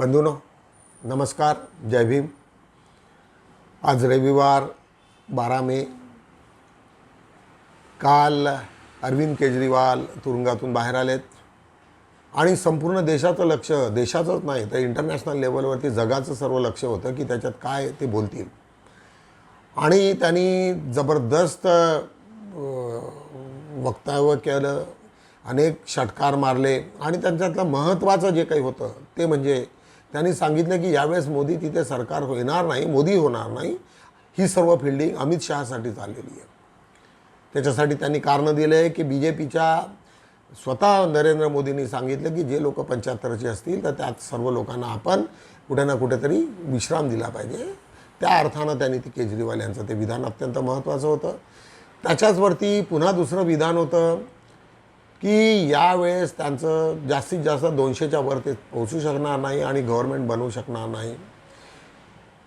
बंधूनो नमस्कार जय भीम. आज रविवार बारा मे. काल अरविंद केजरीवाल तुरुंगातून बाहेर आलेत. आणि संपूर्ण देशाचं लक्ष देशाचंच नाही तर इंटरनॅशनल लेवलवरती जगाचं सर्व लक्ष होतं की त्याच्यात काय ते बोलतील. आणि त्यांनी जबरदस्त वक्तव्य केलं अनेक षटकार मारले. आणि त्यांच्यातलं महत्त्वाचं जे काही होतं ते म्हणजे त्यांनी सांगितलं की यावेळेस मोदी तिथे सरकार येणार नाही मोदी होणार नाही. ही सर्व फिल्डिंग अमित शहासाठी चाललेली आहे. त्याच्यासाठी त्यांनी कारणं दिले आहे की बी जे पीच्या स्वतः नरेंद्र मोदींनी सांगितलं की जे लोक पंच्याहत्तरचे असतील तर त्यात सर्व लोकांना आपण कुठे ना कुठेतरी विश्राम दिला पाहिजे. त्या अर्थानं त्यांनी ते केजरीवाल यांचं ते विधान अत्यंत महत्त्वाचं होतं. त्याच्याचवरती पुन्हा दुसरं विधान होतं. की यावेळेस त्यांचं जास्तीत जास्त दोनशेच्या वर ते पोहोचू शकणार नाही आणि गव्हर्नमेंट बनवू शकणार नाही.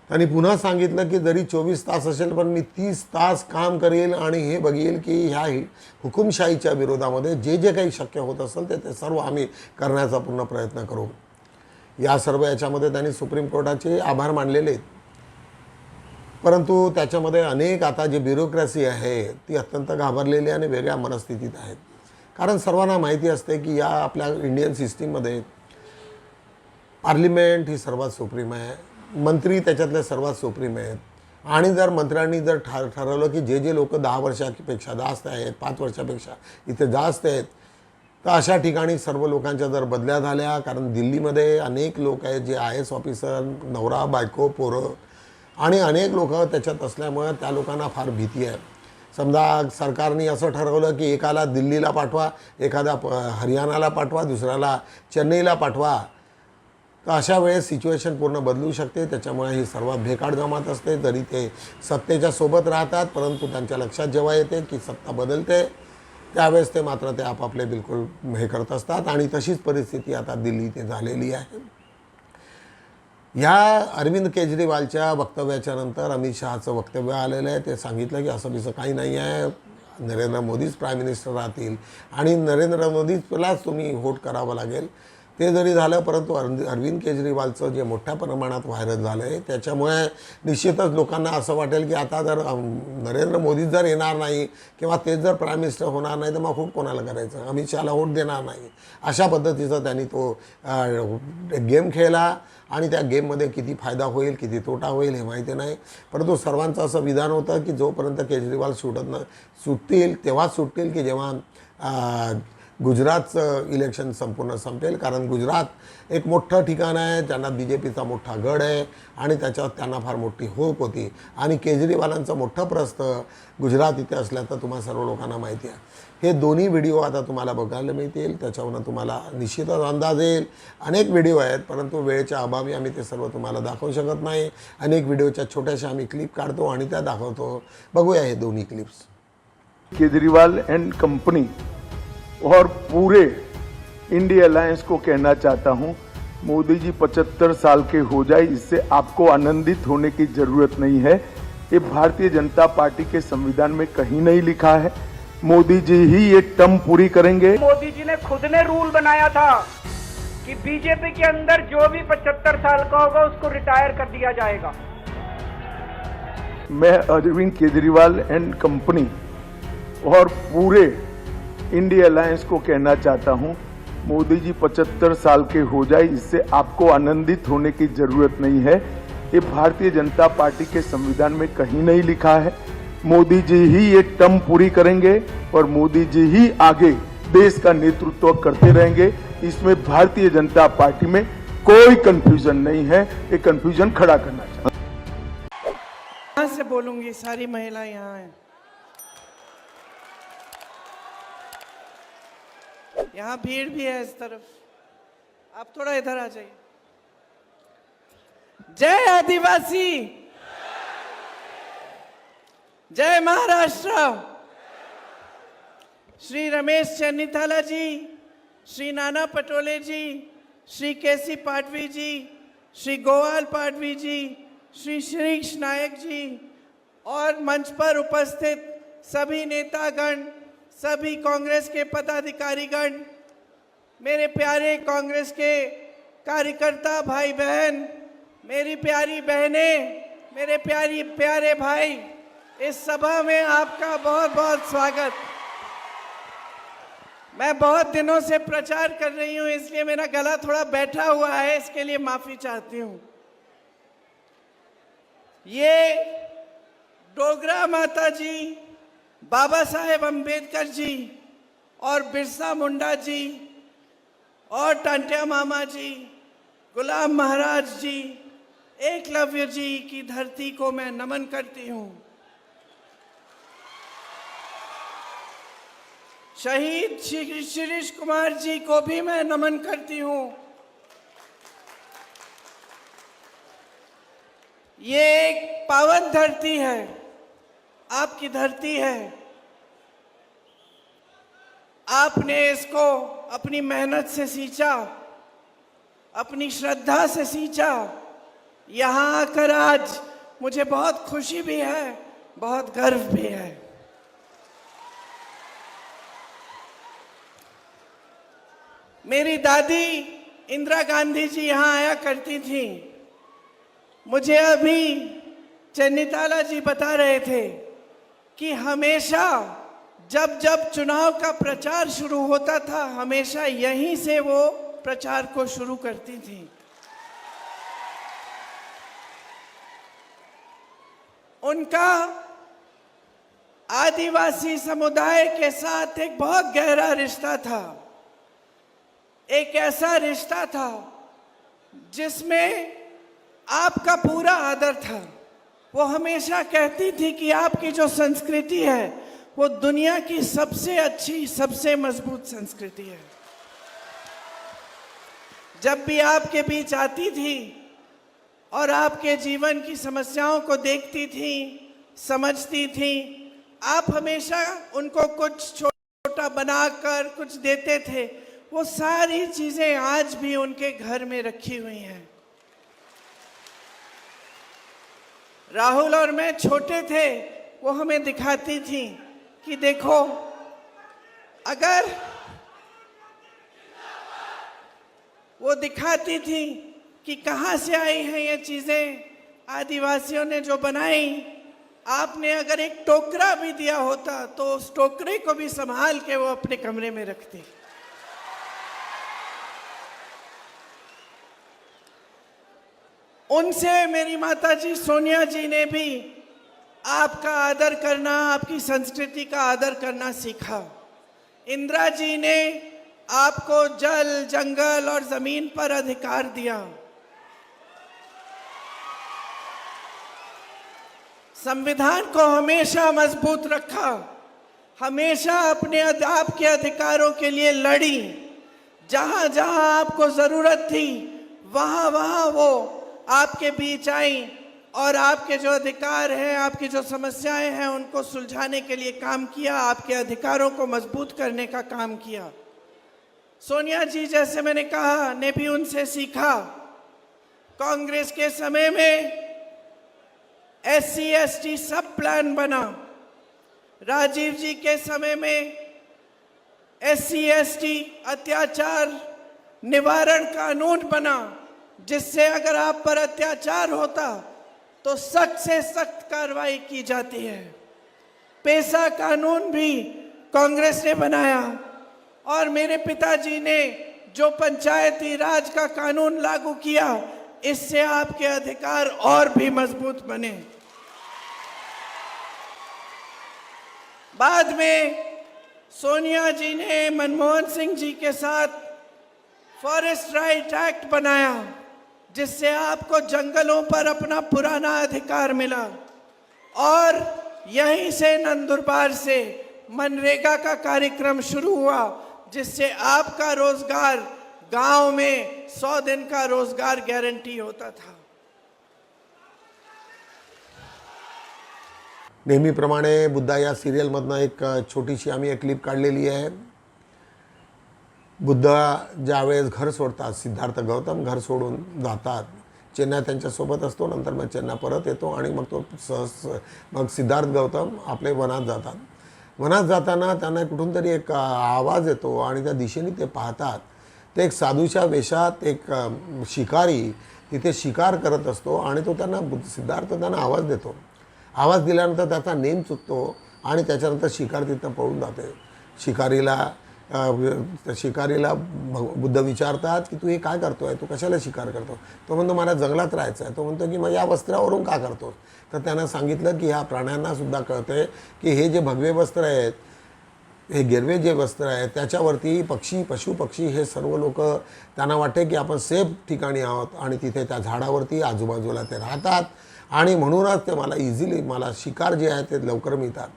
त्यांनी पुन्हा सांगितलं की जरी चोवीस तास असेल पण मी तीस तास काम करेल आणि हे बघेल की ह्या हुकुमशाहीच्या विरोधामध्ये जे जे काही शक्य होत असेल ते ते सर्व आम्ही करण्याचा पूर्ण प्रयत्न करू. या सर्व याच्यामध्ये त्यांनी सुप्रीम कोर्टाचे आभार मानलेले आहेत. परंतु त्याच्यामध्ये अनेक आता जी ब्युरोक्रॅसी आहे ती अत्यंत घाबरलेली आणि वेगळ्या मनस्थितीत आहेत. कारण सर्वांना माहिती असते की या आपल्या इंडियन सिस्टीममध्ये पार्लिमेंट ही सर्वात सुप्रीम आहे. मंत्री त्याच्यातले सर्वात सुप्रीम आहेत. आणि जर मंत्र्यांनी जर ठर ठरवलं की जे जे लोक दहा वर्षापेक्षा जास्त आहेत पाच वर्षापेक्षा इथे जास्त आहेत तर अशा ठिकाणी सर्व लोकांच्या जर बदल्या झाल्या कारण दिल्लीमध्ये अनेक लोक आहेत जे आय एस ऑफिसर नवरा बायको पोरं आणि अनेक लोक त्याच्यात असल्यामुळे त्या लोकांना फार भीती आहे. समजा सरकारने असं ठरवलं की एकाला दिल्लीला पाठवा एखादा प हरियाणाला पाठवा दुसऱ्याला चेन्नईला पाठवा तर अशा वेळेस सिच्युएशन पूर्ण बदलू शकते. त्याच्यामुळे ही सर्वात भेकाड जमात असते. तरी ते सत्तेच्या सोबत राहतात परंतु त्यांच्या लक्षात जेव्हा येते की सत्ता बदलते त्यावेळेस ते मात्र ते आपापले बिलकुल हे करत असतात. आणि तशीच परिस्थिती आता दिल्ली ते झालेली आहे. ह्या अरविंद केजरीवालच्या वक्तव्याच्या नंतर अमित शहाचं वक्तव्य आलेलं आहे. ते सांगितलं की असं तिचं काही नाही आहे. नरेंद्र मोदीच प्राईम मिनिस्टर राहतील आणि नरेंद्र मोदीलाच तुम्ही व्होट करावं लागेल. ते जरी झालं परंतु अरविंद अरविंद केजरीवालचं जे मोठ्या प्रमाणात व्हायरल झालं आहे त्याच्यामुळे निश्चितच लोकांना असं वाटेल की आता जर नरेंद्र मोदी जर येणार नाही किंवा तेच जर प्राईम मिनिस्टर होणार नाही तर मग खूप कोणाला करायचं? अमित शहाला वोट देणार नाही. अशा पद्धतीचा त्यांनी तो गेम खेळला आणि त्या गेममध्ये किती फायदा होईल किती तोटा होईल हे माहिती नाही. परंतु सर्वांचं असं विधान होतं की जोपर्यंत केजरीवाल सुटत न सुटतील तेव्हाच सुटतील की जेव्हा गुजरातचं इलेक्शन संपूर्ण संपेल कारण गुजरात एक मोठं ठिकाण आहे ज्यांना बी जे पीचा मोठा गड आहे आणि त्याच्यात त्यांना फार मोठी होप होती. आणि केजरीवालांचं मोठं प्रस्थ गुजरात इथे असल्याचं तुम्हाला सर्व लोकांना माहिती आहे. हे दोन्ही व्हिडिओ आता तुम्हाला बघायला मिळतील त्याच्यावरनं तुम्हाला निश्चितच अंदाज येईल. अनेक व्हिडिओ आहेत परंतु वेळेच्या अभावी आम्ही ते सर्व तुम्हाला दाखवू शकत नाही. अनेक व्हिडिओच्या छोट्याशा आम्ही क्लिप काढतो आणि त्या दाखवतो. बघूया हे दोन्ही क्लिप्स. केजरीवाल अँड कंपनी और पूरे इंडिया अलायंस को कहना चाहता हूँ मोदी जी 75 साल के हो जाए इससे आपको आनंदित होने की ज़रूरत नहीं है। ये भारतीय जनता पार्टी के संविधान में कहीं नहीं लिखा है। मोदी जी ही ये टर्म पूरी करेंगे। मोदी जी ने खुद ने रूल बनाया था कि बीजेपी के अंदर जो भी 75 साल का होगा उसको रिटायर कर दिया जाएगा। मैं अरविंद केजरीवाल एंड कंपनी और पूरे इंडिया अलायंस को कहना चाहता हूँ, मोदी जी 75 साल के हो जाए, इससे आपको आनंदित होने की ज़रूरत नहीं है। ये भारतीय जनता पार्टी के संविधान में कहीं नहीं लिखा है। मोदी जी ही ये टर्म पूरी करेंगे और मोदी जी ही आगे देश का नेतृत्व करते रहेंगे। इसमें भारतीय जनता पार्टी में कोई कंफ्यूजन नहीं है। ये कंफ्यूजन खड़ा करना चाहिए से बोलूँगी? सारी महिलाएँ यहाँ हैं। यहाँ भीड़ भी है इस तरफ़। आप थोड़ा इधर आ जाइए। जय आदिवासी। जय महाराष्ट्र। श्री रमेश चन्नीथाला जी, श्री नाना पटोले जी, श्री केसी पाटवी जी, श्री गोवाल पाटवी जी, श्री श्रीष नायक जी और मंच पर उपस्थित सभी नेतागण सभी कांग्रेस के पदाधिकारीगण, मेरे प्यारे कांग्रेस के कार्यकर्ता भाई बहन मेरी प्यारी बहनें, मेरे प्यारी प्यारे भाई, इस सभा में आपका बहुत बहुत स्वागत। मैं बहुत दिनों से प्रचार कर रही हूँ, इसलिए मेरा गला थोड़ा बैठा हुआ है, इसके लिए माफ़ी चाहती हूँ। ये डोगरा माता जी बाबा साहेब अंबेडकर जी और बिरसा मुंडा जी और टांटिया मामा जी, गुलाम महाराज जी एकलव्य जी की धरती को मैं नमन करती हूँ। शहीद श्री शिरीष कुमार जी को भी मैं नमन करती हूँ। ये एक पावन धरती है। आपकी धरती है। आपने इसको अपनी मेहनत से सींचा, अपनी श्रद्धा से सींचा। यहाँ आकर आज मुझे बहुत खुशी भी है, बहुत गर्व भी है। मेरी दादी इंदिरा गांधी जी यहाँ आया करती थी। मुझे अभी चन्नीताला जी बता रहे थे। कि हमेशा जब जब चुनाव का प्रचार शुरू होता था, हमेशा यहीं से वो प्रचार को शुरू करती थी। उनका आदिवासी समुदाय के साथ एक बहुत गहरा रिश्ता था। एक ऐसा रिश्ता था जिसमें आपका पूरा आदर था। वो हमेशा कहती थी कि आपकी जो संस्कृति है, वो दुनिया की सबसे अच्छी, सबसे मज़बूत संस्कृति है। जब भी आपके बीच आती थी और आपके जीवन की समस्याओं को देखती थी, समझती थी, आप हमेशा उनको कुछ छोटा बनाकर कुछ देते थे। वो सारी चीज़ें आज भी उनके घर में रखी हुई हैं। राहुल और मैं छोटे थे, वो हमें दिखाती थी कि देखो, अगर वो दिखाती थी कि कहाँ से आई हैं ये चीज़ें आदिवासियों ने जो बनाई, आपने अगर एक टोकरा भी दिया होता तो उस टोकरे को भी संभाल के वो अपने कमरे में रखती। उनसे मेरी माता जी सोनिया जी ने भी आपका आदर करना, आपकी संस्कृति का आदर करना सीखा। इंदिरा जी ने आपको जल, जंगल और ज़मीन पर अधिकार दिया। संविधान को हमेशा मज़बूत रखा। हमेशा अपने आपके अधिकारों के लिए लड़ी। जहाँ जहाँ आपको ज़रूरत थी वहाँ वहाँ वो आपके बीच आई और आपके जो अधिकार हैं, आपकी जो समस्याएँ हैं, उनको सुलझाने के लिए काम किया, आपके अधिकारों को मज़बूत करने का काम किया। सोनिया जी, जैसे मैंने कहा, ने भी उनसे सीखा। कांग्रेस के समय में एस सी सब प्लान बना। राजीव जी के समय में एस सी अत्याचार निवारण कानून बना। जिससे अगर आप पर अत्याचार होता तो सख्त से सख्त कार्रवाई की जाती है। पैसा कानून भी कांग्रेस ने बनाया और मेरे पिताजी ने जो पंचायती राज का कानून लागू किया, इससे आपके अधिकार और भी मज़बूत बने। बाद में सोनिया जी ने मनमोहन सिंह जी के साथ फॉरेस्ट राइट एक्ट बनाया। जिससे आपको जंगलों पर अपना पुराना अधिकार मिला। और यहीं से नंदुरबार से मनरेगा का कार्यक्रम शुरू हुआ जिससे आपका रोज़गार गाँव में सौ दिन का रोज़गार गारंटी होता था। नेहमीप्रमाणे बुद्धा या सीरियल सिरियलमधनं एक अ, छोटीशी आम्ही एक क्लिप काढलेली आहे. बुद्ध ज्यावेळेस घर सोडतात सिद्धार्थ गौतम घर सोडून जातात चेन्नई त्यांच्यासोबत असतो नंतर मग चेन्नई परत येतो आणि मग तो सहज मग सिद्धार्थ गौतम आपले वनात जातात. वनात जाताना त्यांना कुठून तरी एक आवाज येतो आणि त्या दिशेने ते पाहतात. ते एक साधूच्या वेशात एक शिकारी तिथे शिकार करत असतो आणि तो त्यांना बुद्ध- सिद्धार्थ त्यांना आवाज देतो. आवाज दिल्यानंतर त्याचा नेम चुकतो आणि त्याच्यानंतर शिकार तिथं पळून जाते. शिकारीला शिकारीला बुद्ध विचारतात की तू हे काय करतोय? तू कशाला शिकार करतो तो म्हणतो मला जंगलात राहायचं आहे तो म्हणतो की मग या वस्त्रावरून का करतो तर त्यानं सांगितलं की ह्या प्राण्यांना सुद्धा कळतंय की हे जे भगवे वस्त्र आहेत हे गिरवे जे वस्त्र आहे त्याच्यावरती पक्षी पशु पक्षी हे सर्व लोक त्यांना वाटते की आपण सेफ ठिकाणी आहोत आणि तिथे त्या झाडावरती आजूबाजूला ते राहतात आणि म्हणूनच ते मला इझिली मला शिकार जे आहे ते लवकर मिळतात.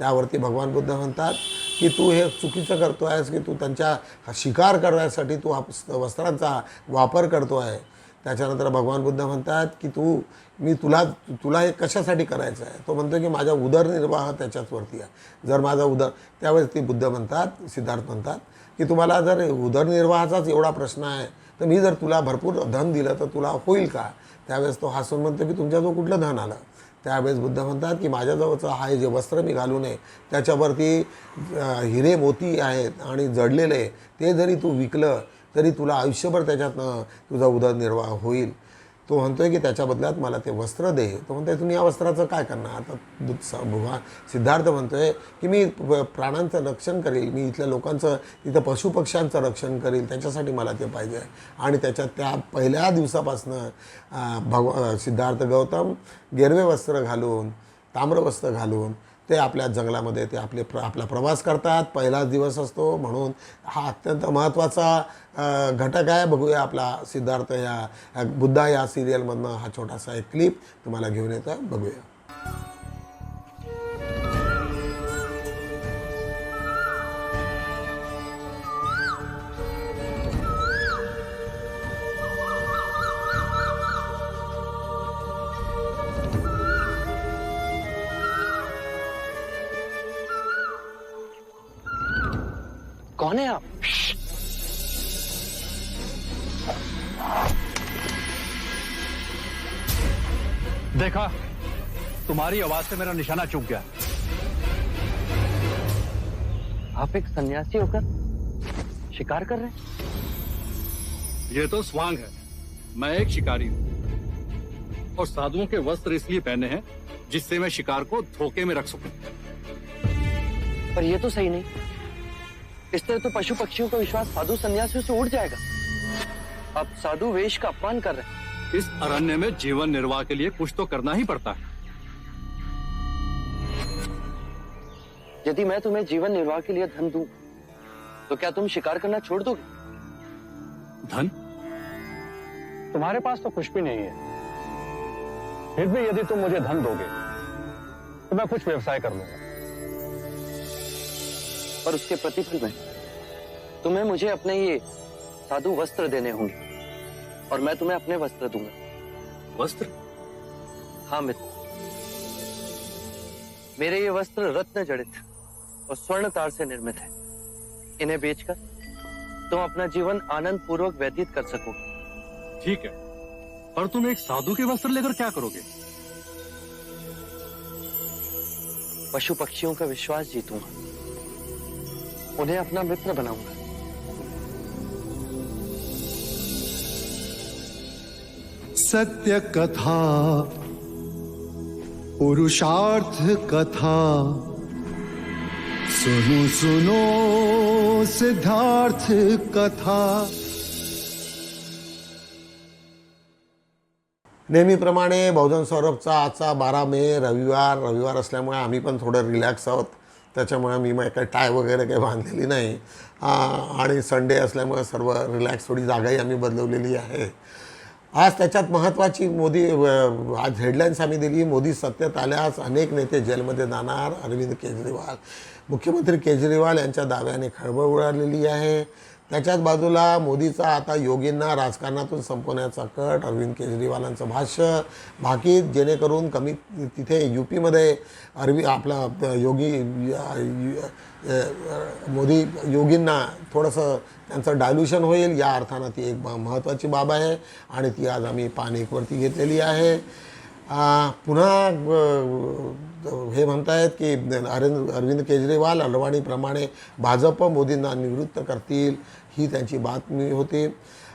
त्यावरती भगवान बुद्ध म्हणतात की तू हे चुकीचं करतो आहेस की तू त्यांच्या शिकार करण्यासाठी तू वस्त्रांचा वापर करतो आहे त्याच्यानंतर भगवान बुद्ध म्हणतात की तू मी तुला तुला हे कशासाठी करायचं आहे? तो म्हणतो की माझा उदरनिर्वाह त्याच्याचवरती आहे. जर माझा उदर त्यावेळेस ती बुद्ध म्हणतात सिद्धार्थ म्हणतात की तुम्हाला जर उदरनिर्वाहाचाच एवढा प्रश्न आहे तर मी जर तुला भरपूर धन दिलं तर तुला होईल का? त्यावेळेस तो हसून म्हणतो की तुमच्याजवळ कुठलं धन आलं? त्यावेळेस बुद्ध म्हणतात की माझ्याजवळचं हा जे वस्त्र मी घालू नये त्याच्यावरती हिरे मोती आहेत आणि जडलेले ते जरी तू विकलं तरी तुला आयुष्यभर त्याच्यातनं तुझा उदरनिर्वाह होईल. तो म्हणतोय की त्याच्या बदल्यात मला ते वस्त्र दे. तो म्हणतोय तुम्ही या वस्त्राचं काय करणार? आता बुद्ध- भगवान सिद्धार्थ म्हणतोय की मी प्राणांचं रक्षण करेल. मी इथल्या लोकांचं तिथं पशुपक्ष्यांचं रक्षण करेल. त्याच्यासाठी मला ते पाहिजे. आणि त्याच्यात त्या पहिल्या दिवसापासनं भगवा भगव सिद्धार्थ गौतम गेरवे वस्त्र घालून ताम्रवस्त्र घालून ते आपल्या जंगलामध्ये ते आपले प्र आपला प्रवास करतात. पहिलाच दिवस असतो म्हणून हा अत्यंत महत्त्वाचा घटक आहे. बघूया आपला सिद्धार्थ या बुद्धा या सिरियलमधनं हा छोटासा एक क्लिप तुम्हाला घेऊन येतो बघूया. तुम्हारी आवाज़ से मेरा निशाना चूक गया। आप एक सन्यासी होकर शिकार कर रहे हैं? ये तो स्वांग है। मैं एक शिकारी हूँ। और साधुओं के वस्त्र इसलिए पहने हैं जिससे मैं शिकार को धोखे में रख सकूँ। पर ये तो सही नहीं। इस तरह तो पशु पक्षियों का विश्वास साधु सन्यासियों से उड़ जाएगा। आप साधु वेश का अपमान कर रहे हैं। इस अरण्य में जीवन निर्वाह के लिए कुछ तो करना ही पड़ता है। यदि मैं तुम्हें जीवन निर्वाह के लिए धन दूँ तो क्या तुम शिकार करना छोड़ दोगे? धन? तुम्हारे पास तो कुछ भी नहीं है। फिर भी यदि तुम मुझे धन दोगे तो मैं कुछ व्यवसाय कर लूँगा। पर उसके प्रतिफल में तुम्हें मुझे अपने ये साधु वस्त्र देने होंगे और मैं तुम्हें अपने वस्त्र दूँगा। वस्त्र? हाँ मित्र। मेरे ये वस्त्र रत्न जड़ित और स्वर्ण तार से निर्मित है। इन्हें बेचकर तुम अपना जीवन आनंद पूर्वक व्यतीत कर सको। ठीक है। पर तुम एक साधु के वस्त्र लेकर क्या करोगे? पशु पक्षियों का विश्वास जीतूँगा। उन्हें अपना मित्र बनाऊँगा। सत्य कथा पुरुषार्थ कथा। सुनो सुनो सिद्धार्थ कथा। नेहमीप्रमाणे बहुजन सौरभचा आजचा बारा मे रविवार रविवार असल्यामुळे आम्ही पण थोडं रिलॅक्स आहोत. त्याच्यामुळे मी मग काही टाय वगैरे काही बांधलेली नाही. आणि संडे असल्यामुळे सर्व रिलॅक्स थोडी जागाही आम्ही बदलवलेली आहे. आज त्याच्यात महत्त्वाची मोदी आज हेडलाईन्स आम्ही दिली. मोदी सत्तेत आल्यास अनेक नेते जेलमध्ये जाणार. अरविंद केजरीवाल मुख्यमंत्री केजरीवाल यांच्या दाव्याने खळबळ उडालेली आहे. त्याच्याच बाजूला मोदीचा आता योगींना राजकारणातून संपवण्याचा कट अरविंद केजरीवालांचं भाष्य बाकी जेणेकरून कमी तिथे यू पीमध्ये अरवि आपला योगी मोदी योगींना थोडंसं त्यांचं डायल्युशन होईल या अर्थानं ती एक महत्त्वाची बाब आहे आणि ती आज आम्ही पान एकवरती घेतलेली आहे. पुन्हा हे म्हणतायत की अरविंद अरविंद केजरीवाल अडवाणीप्रमाणे भाजप मोदींना निवृत्त करतील. ही त्यांची बातमी होती.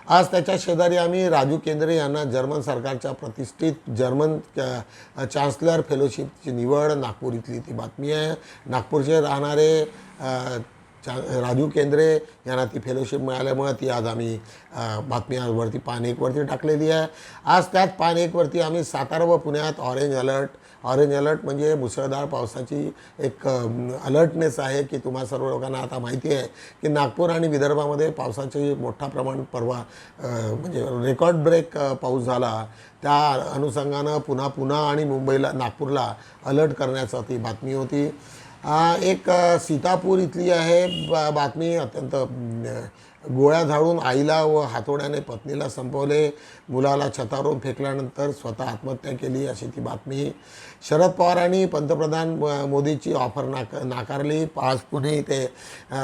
आज त्याच्या शेजारी आम्ही राजू केंद्रे यांना जर्मन सरकारच्या प्रतिष्ठित जर्मन चान्सलर फेलोशिपची निवड नागपूर इथली ती बातमी आहे. नागपूरचे राहणारे राजू केंद्रे यांना ती फेलोशिप मिळाल्यामुळे ती आज आम्ही बातमी आजवरती पान एकवरती टाकलेली आहे. आज त्याच पान एकवरती आम्ही सातारा व पुण्यात ऑरेंज अलर्ट ऑरेंज अलर्ट म्हणजे मुसळधार पावसाची एक अलर्टनेस आहे की तुम्हा सर्व लोकांना आता माहिती आहे की नागपूर आणि विदर्भामध्ये पावसाचे मोठा प्रमाण परवा म्हणजे रेकॉर्ड ब्रेक पाऊस झाला. त्या अनुषंगानं पुन्हा पुन्हा आणि मुंबईला नागपूरला अलर्ट करण्याचा ती बातमी होती. एक सीतापूर इथली आहे बा बातमी अत्यंत गोळ्या झाडून आईला व हातोड्याने पत्नीला संपवले. मुलाला छतारून फेकल्यानंतर स्वतः आत्महत्या केली अशी ती बातमी. शरद पवारांनी पंतप्रधान मोदीची ऑफर नाक नाकारली. आज पुणे इथे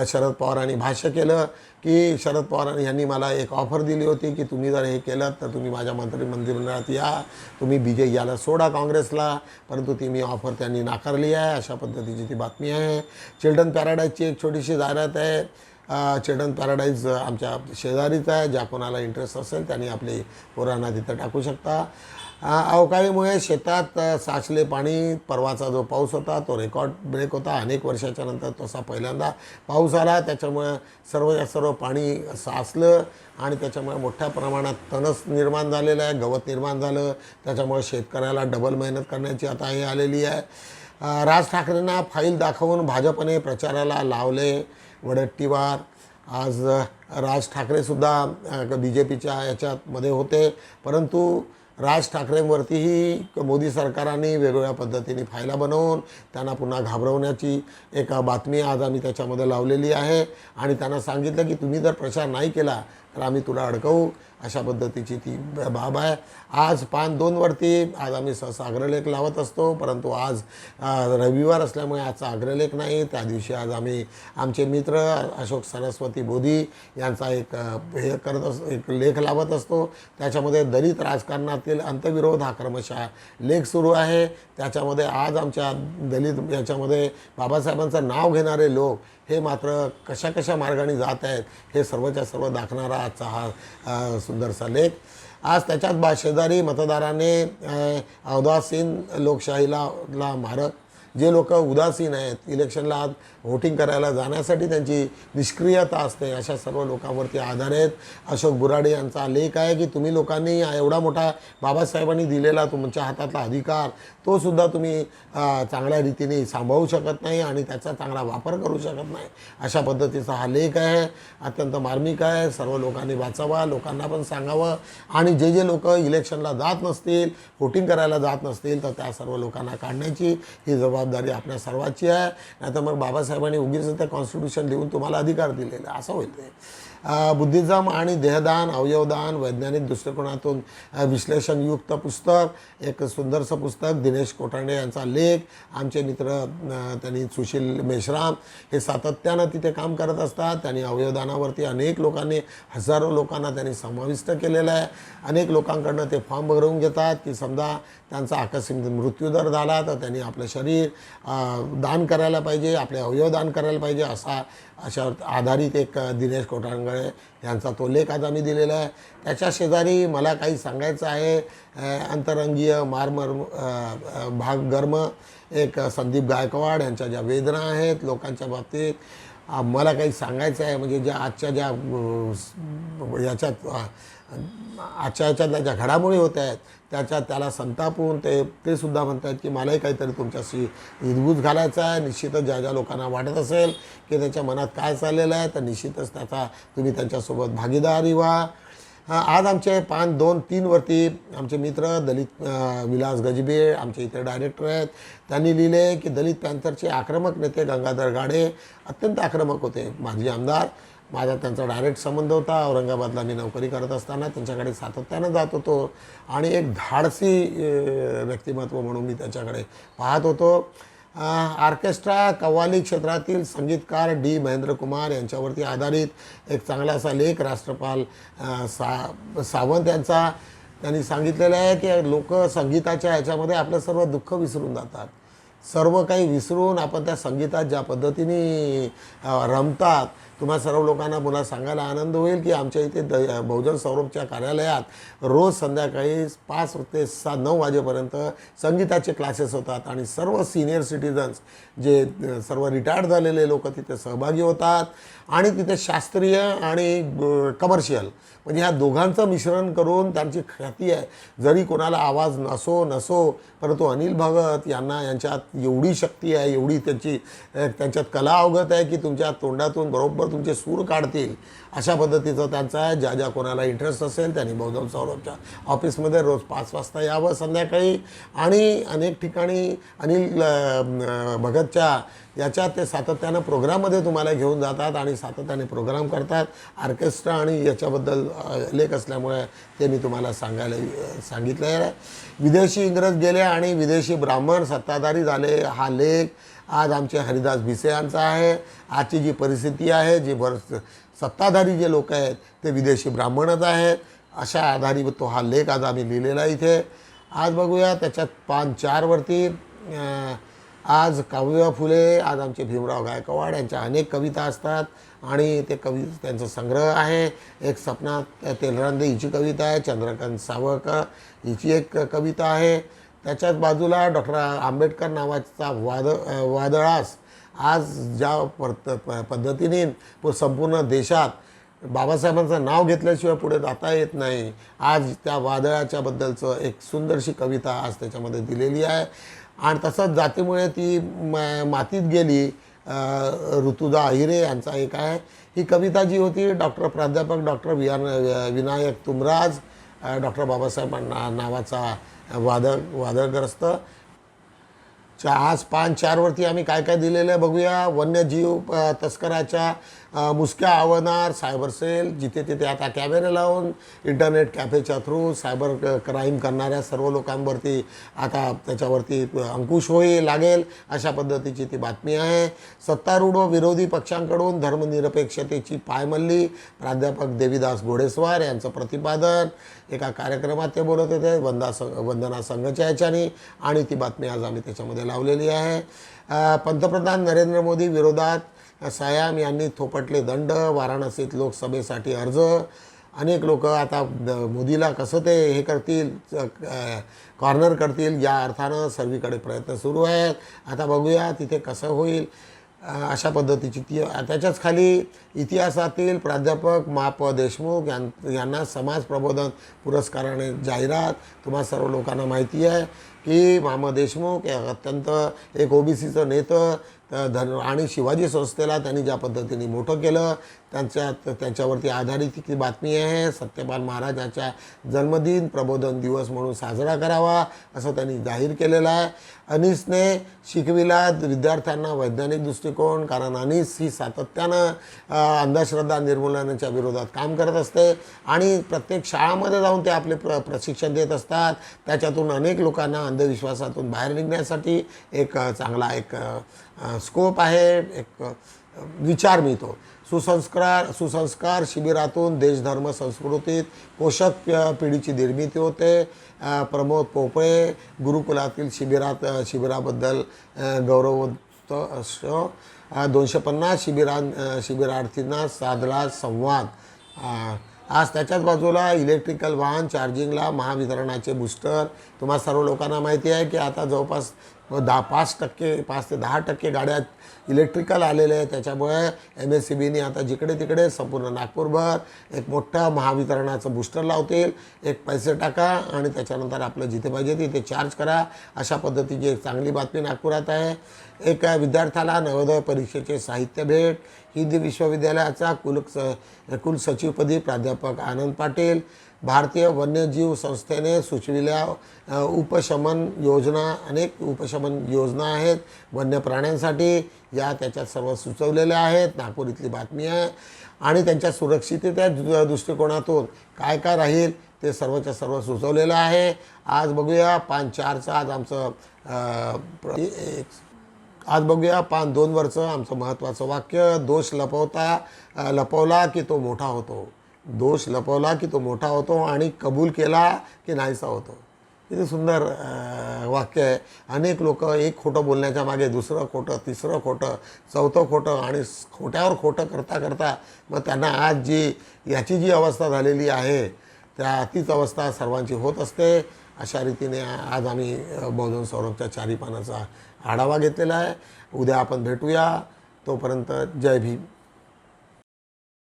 शरद पवारांनी भाष्य केलं की शरद पवार यांनी मला एक ऑफर दिली होती की तुम्ही जर हे केलं तर तुम्ही माझ्या मंत्री मंत्रिमंडळात या. तुम्ही बी जे याला सोडा काँग्रेसला. परंतु ती मी ऑफर त्यांनी नाकारली आहे. अशा पद्धतीची ती बातमी आहे. चिल्ड्रन पॅराडाईजची एक छोटीशी जाहिरात आहे. चिल्ड्रन पॅराडाईज आमच्या शेजारीच आहे. ज्या कोणाला इंटरेस्ट असेल त्यांनी आपली पोरांना तिथं टाकू शकता. अवकाळीमुळे शेतात साचले पाणी परवाचा जो पाऊस होता तो रेकॉर्ड ब्रेक होता. अनेक वर्षाच्या नंतर तसा पहिल्यांदा पाऊस आला. त्याच्यामुळे सर्व सर्व पाणी साचलं आणि त्याच्यामुळे मोठ्या प्रमाणात तणस निर्माण झालेलं आहे. गवत निर्माण झालं. त्याच्यामुळे शेतकऱ्याला डबल मेहनत करण्याची आता हे आलेली आहे. राज ठाकरेंना फाईल दाखवून भाजपने प्रचाराला लावले. वडट्टीवार. आज राज ठाकरेसुद्धा बी जे पीच्या याच्यामध्ये होते. परंतु राज ठाकरेंवरतीही मोदी सरकाराने वेगवेगळ्या पद्धतीने फायला बनवून त्यांना पुन्हा घाबरवण्याची एक बातमी आज आम्ही त्याच्यामध्ये लावलेली आहे. आणि त्यांना सांगितलं की तुम्ही जर प्रचार नाही केला तर आम्ही तुला अडकवू. अशा पद्धतीची ती ब- बाब आहे. आज पान दोनवरती आज आम्ही सहसा अग्रलेख लावत असतो परंतु आज रविवार असल्यामुळे आजचा अग्रलेख नाही. त्या दिवशी आज आम्ही आमचे मित्र अशोक सरस्वती बोधी यांचा एक हे करत अस एक लेख लावत असतो. त्याच्यामध्ये दलित राजकारणातील अंतविरोध हा क्रमशः लेख सुरू आहे. त्याच्यामध्ये आज आमच्या दलित याच्यामध्ये बाबासाहेबांचं नाव घेणारे लोक हे मात्र कशा कशा मार्गाने जात आहेत हे सर्वच्या सर्व दाखणारा आजचा हा सुंदरसा लेख आज त्याच्याच बा शेजारी मतदाराने अ, उदासीन लोकशाहीला ला मारक. जे लोक उदासीन आहेत इलेक्शनला आज व्होटिंग करायला जाण्यासाठी त्यांची निष्क्रियता असते अशा सर्व लोकांवरती आधार आहेत. अशोक बुराडे यांचा लेख आहे की तुम्ही लोकांनी एवढा मोठा बाबासाहेबांनी दिलेला तुमच्या हातातला अधिकार तो सुद्धा तुम्ही चांगल्या रीतीने सांभाळू शकत नाही आणि त्याचा चांगला वापर करू शकत नाही. अशा पद्धतीचा हा लेख आहे. अत्यंत मार्मिक आहे. सर्व लोकांनी वाचावा लोकांना पण सांगावं आणि जे जे लोक इलेक्शनला जात नसतील व्होटिंग करायला जात नसतील तर त्या सर्व लोकांना काढण्याची ही जबाबदारी जबाबदारी आपल्या सर्वांची आहे. नाहीतर मग बाबासाहेबांनी उगीच त्या कॉन्स्टिट्यूशन लिहून तुम्हाला अधिकार दिलेले असं होईल ते बुद्धिझम आणि देहदान अवयवदान वैज्ञानिक दृष्टिकोनातून विश्लेषणयुक्त पुस्तक एक सुंदरसं पुस्तक दिनेश कोटांडे यांचा लेख आमचे मित्र त्यांनी सुशील मेश्राम हे सातत्यानं तिथे काम करत असतात. त्यांनी अवयवदानावरती अनेक लोकांनी हजारो लोकांना त्यांनी समाविष्ट केलेलं आहे. अनेक लोकांकडनं ते फॉर्म भरवून घेतात की समजा त्यांचा आकस्मिक मृत्यूदर झाला तर त्यांनी आपलं शरीर दान करायला पाहिजे आपले अवयव दान करायला पाहिजे असा अशावर आधारित एक दिनेश कोटांगळे यांचा तो लेख आज आम्ही दिलेला आहे. त्याच्या शेजारी मला काही सांगायचं आहे अंतरंगीय मारमर्म भाग गर्म एक संदीप गायकवाड यांच्या ज्या वेदना आहेत लोकांच्या बाबतीत मला काही सांगायचं आहे? म्हणजे ज्या आजच्या ज्या याच्यात आजच्या याच्यातल्या ज्या घडामोडी होत आहेत त्याच्या त्याला संतापून ते ते सुद्धा म्हणतात की मलाही काहीतरी तुमच्याशी हिरबूज घालायचा आहे. निश्चितच ज्या ज्या लोकांना वाटत असेल की त्याच्या मनात काय चाललेलं आहे तर निश्चितच त्याचा तुम्ही त्यांच्यासोबत भागीदारी व्हा. आज आमचे पान दोन तीनवरती आमचे मित्र दलित विलास गजबे आमचे इथे डायरेक्टर आहेत. त्यांनी लिहिले की दलित पॅन्थरचे आक्रमक नेते गंगाधर गाडे अत्यंत आक्रमक होते. माजी आमदार माझा त्यांचा डायरेक्ट संबंध होता. औरंगाबादला मी नोकरी करत असताना त्यांच्याकडे सातत्यानं जात होतो. आणि एक धाडसी व्यक्तिमत्व म्हणून मी त्याच्याकडे पाहत होतो. ऑर्केस्ट्रा कव्वाली क्षेत्रातील संगीतकार डी महेंद्र कुमार यांच्यावरती आधारित एक चांगला असा लेख राष्ट्रपाल सा सावंत यांचा त्यांनी सांगितलेलं आहे की लोक संगीताच्या ह्याच्यामध्ये आपलं सर्व दुःख विसरून जातात. सर्व काही विसरून आपण त्या संगीतात ज्या पद्धतीने रमतात तुम्हा सर्व लोकांना मला सांगायला आनंद होईल की आमच्या इथे द बहुजन सौरभच्या कार्यालयात रोज संध्याकाळी पाच ते सात नऊ वाजेपर्यंत संगीताचे क्लासेस होतात आणि सर्व सिनियर सिटीजन्स जे सर्व रिटायर्ड झालेले लोक तिथे सहभागी होतात. आणि तिथे शास्त्रीय आणि कमर्शियल म्हणजे ह्या दोघांचं मिश्रण करून त्यांची ख्याती आहे. जरी कोणाला आवाज नसो नसो परंतु अनिल भगत यांना यांच्यात एवढी शक्ती आहे एवढी त्यांची त्यांच्यात कला अवगत आहे की तुमच्या तोंडातून बरोबर तुमचे सूर काढतील. अशा पद्धतीचं त्यांचं आहे ज्या ज्या कोणाला इंटरेस्ट असेल त्यांनी बहुधन सौरभच्या ऑफिसमध्ये रोज पाच वाजता यावं संध्याकाळी. आणि अनेक ठिकाणी अनिल भगतच्या याच्यात ते सातत्यानं प्रोग्राममध्ये तुम्हाला घेऊन जातात आणि सातत्याने प्रोग्राम करतात. ऑर्केस्ट्रा आणि याच्याबद्दल लेख असल्यामुळे ते मी तुम्हाला सांगायला अ, सांगितलं आहे. विदेशी इंग्रज गेले आणि विदेशी ब्राह्मण सत्ताधारी झाले. हा लेख आज आमचे हरिदास भिसे यांचा आहे. आजची जी परिस्थिती आहे जी भर सत्ताधारी जे लोक आहेत ते विदेशी ब्राह्मणच आहेत. अशा आधारी तो हा लेख आज आम्ही लिहिलेला आहे इथे. आज बघूया त्याच्यात पान चारवरती आज काव्य फुले आज आमचे भीमराव गायकवाड यांच्या अनेक कविता असतात आणि ते कवि त्यांचा संग्रह आहे. एक सपना तेलरांदे हिची कविता आहे चंद्रकांत सावरकर हिची एक कविता आहे. त्याच्याच बाजूला डॉक्टर आंबेडकर नावाचा वाद वादळास आज ज्या पत प- पद्धतीने संपूर्ण देशात बाबासाहेबांचं नाव घेतल्याशिवाय पुढे जाता येत नाही आज त्या वादळाच्याबद्दलचं एक सुंदरशी कविता आज त्याच्यामध्ये दिलेली आहे. आणि तसंच जातीमुळे ती मातीत गेली ऋतुदा ऋतुजा अहिरे यांचा एक आहे. ही कविता जी होती डॉक्टर प्राध्यापक डॉक्टर वियान विनायक तुमराज डॉक्टर बाबासाहेब ना नावाचा वादळ वादळग्रस्त चा आज पान चारवरती आम्ही काय काय दिलेलं आहे बघूया. वन्यजीव तस्कराच्या मुसक्या आवणार सायबर सेल जिथे तिथे आता कॅमेरे लावून इंटरनेट कॅफेच्या थ्रू सायबर क्राईम करणाऱ्या सर्व लोकांवरती आता त्याच्यावरती अंकुश होई लागेल अशा पद्धतीची ती बातमी आहे. सत्तारूढ व विरोधी पक्षांकडून धर्मनिरपेक्षतेची पायमल्ली प्राध्यापक देवीदास घोडेस्वार यांचं प्रतिपादन. एका कार्यक्रमात ते बोलत होते वंदा संघ वंदना संघच्या याच्याने आणि ती बातमी आज आम्ही त्याच्यामध्ये लावलेली आहे. पंतप्रधान नरेंद्र मोदी विरोधात सायाम यांनी थोपटले दंड वाराणसीत लोकसभेसाठी अर्ज. अनेक लोक आता द- मोदीला कसं ते हे करतील कॉर्नर करतील या अर्थानं सर्वीकडे प्रयत्न सुरू आहेत. आता बघूया तिथे कसं होईल. अशा पद्धतीची ती त्याच्याच खाली इतिहासातील प्राध्यापक मा प देशमुख यां यांना समाज प्रबोधन पुरस्काराने जाहिरात. तुम्हा सर्व लोकांना माहिती आहे. की मामा देशमुख हे अत्यंत एक ओबीसीचं नेतं धन आणि शिवाजी संस्थेला त्यांनी ज्या पद्धतीने मोठं केलं त्यांच्या त्यांच्यावरती आधारित ती बातमी आहे सत्यपाल महाराजाच्या जन्मदिन प्रबोधन दिवस म्हणून साजरा करावा असं त्यांनी जाहीर केलेलं आहे. अनिसने शिकविला विद्यार्थ्यांना वैज्ञानिक दृष्टिकोन कारण अनिस ही सातत्यानं अंधश्रद्धा निर्मूलनाच्या विरोधात काम करत असते आणि प्रत्येक शाळामध्ये जाऊन ते आपले प्र प्रशिक्षण देत असतात. त्याच्यातून अनेक लोकांना अंधविश्वासातून बाहेर निघण्यासाठी एक चांगला एक स्कोप आहे एक विचार मिळतो. सुसंस्कार सुसंस्कार शिबिरातून देशधर्म संस्कृतीत पोषक पिढीची निर्मिती होते. प्रमोद पोपळे गुरुकुलातील शिबिरात शिबिराबद्दल अ, दोनशे पन्नास शिबिरां शिबिरार्थींना साधला संवाद. आज त्याच्याच बाजूला इलेक्ट्रिकल वाहन चार्जिंगला महावितरणाचे बूस्टर तुम्हा सर्व लोकांना माहिती आहे की आता जवळपास दहा पाच टक्के पाच ते दहा टक्के गाड्या इलेक्ट्रिकल आलेले आहेत. त्याच्यामुळे एम एस सी बीने आता जिकडे तिकडे संपूर्ण नागपूरभर एक मोठा महावितरणाचं बूस्टर लावतील. एक पैसे टाका आणि त्याच्यानंतर आपलं जिथे पाहिजे तिथे चार्ज करा. अशा पद्धतीची एक चांगली बातमी नागपुरात आहे. एक विद्यार्थ्याला नवोदय परीक्षेचे साहित्य भेट. हिंदी विश्वविद्यालयाचा कुल कुलसचिवपदी प्राध्यापक आनंद पाटील. भारतीय वन्यजीव संस्थेने सुचविल्या उपशमन योजना अनेक उपशमन योजना आहेत. वन्य प्राण्यांसाठी या त्याच्यात सर्व सुचवलेल्या आहेत. नागपूर इथली बातमी आहे. आणि त्यांच्या सुरक्षिततेच्या दृष्टिकोनातून काय काय राहील ते सर्वच्या सर्व सुचवलेलं आहे. आज बघूया पान चारचं आज आमचं एक आज बघूया पान दोनवरचं आमचं महत्त्वाचं वाक्य दोष लपवता लपवला की तो मोठा होतो. दोष लपवला की तो मोठा होतो आणि कबूल केला की नाहीसा होतो. किती सुंदर वाक्य आहे. अनेक लोक एक खोटं बोलण्याच्या मागे दुसरं खोटं तिसरं खोटं चौथं खोटं आणि खोट्यावर खोटं करता करता मग त्यांना आज जी याची जी अवस्था झालेली आहे त्या तीच अवस्था सर्वांची होत असते. अशा रीतीने आज आम्ही बहुजन सौरभच्या चारी पानाचा आढावा घेतलेला आहे. उद्या आपण भेटूया. तोपर्यंत जय भीम.